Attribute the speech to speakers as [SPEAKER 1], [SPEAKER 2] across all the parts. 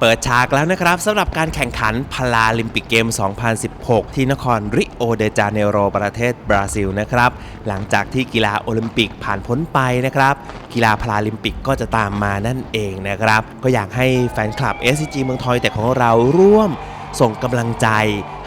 [SPEAKER 1] เปิดฉากแล้วนะครับสำหรับการแข่งขันพาราลิมปิกเกม 2016 ที่นครริโอเดจาเนโรประเทศบราซิลนะครับ หลังจากที่กีฬาโอลิมปิกผ่านพ้นไปนะครับ กีฬาพาราลิมปิกก็จะตามมานั่นเองนะครับ ก็อยากให้แฟนคลับ SCG เมืองทอยแต่ของเราร่วม ส่งกำลังใจ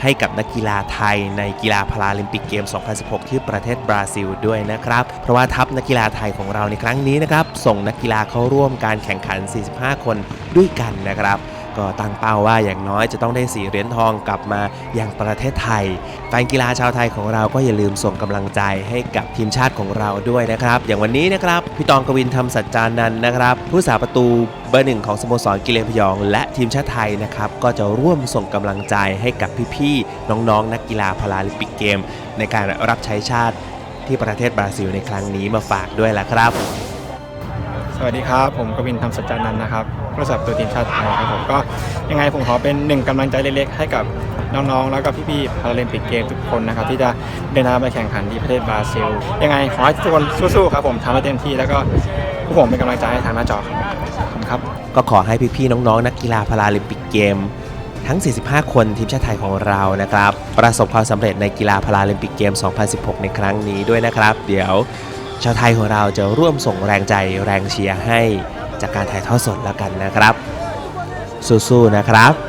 [SPEAKER 1] ให้กับนักกีฬาไทยในกีฬาพาราลิมปิกเกม 2016 ที่ประเทศบราซิลด้วยนะครับ เพราะว่าทัพนักกีฬาไทยของเราในครั้งนี้นะครับ ส่งนักกีฬาเข้าร่วมการแข่งขัน 45 คนด้วยกันนะครับ ก็ตั้งเป้าว่าอย่างน้อยจะต้องได้สีเหรียญทองกลับมาอย่างประเทศไทย แฟนกีฬาชาวไทยของเราก็อย่าลืมส่งกำลังใจให้กับทีมชาติของเราด้วยนะครับ อย่างวันนี้นะครับพี่ตองกวินทำสัจจานันท์นะครับ ผู้สาประตูเบอร์หนึ่งของสโมสรกิเลนพยอง และทีมชาติไทยนะครับก็จะร่วมส่งกำลังใจให้กับพี่ๆน้องๆ นักกีฬาพาราลิมปิกเกม ในการรับใช้ชาติที่ประเทศบราซิลในครั้งนี้มาฝากด้วยล่ะครับ
[SPEAKER 2] สวัสดีครับ ผมกวินทำสัจจานันท์นะครับผู้สับตัวทีมชาติไทยครับผมก็ยังไงผมขอเป็นหนึ่งกำลังใจเล็กๆ ให้กับน้องๆ แล้วก็พี่ๆพาราลิมปิกเกมทุกคนนะครับ ที่จะเดินทางไปแข่งขันที่ประเทศบราซิล ยังไงขอให้ทุกคนสู้ๆครับผมทำให้เต็มที่แล้วก็พวกผมเป็นกำลังใจให้ทางหน้าจอครับขอบคุณครับ
[SPEAKER 1] ก็ขอให้พี่ๆน้องๆ นักกีฬาพาราลิมปิกเกม ทั้ง 45 คนทีมชาติไทยของเรานะครับ ประสบความสำเร็จในกีฬาพาราลิมปิกเกม 2016 ในครั้งนี้ด้วยนะครับ เดี๋ยว ชาวไทยของเราจะร่วมส่งแรงใจแรงเชียร์ให้จากการถ่ายทอดสดแล้วกันนะครับ สู้ๆนะครับ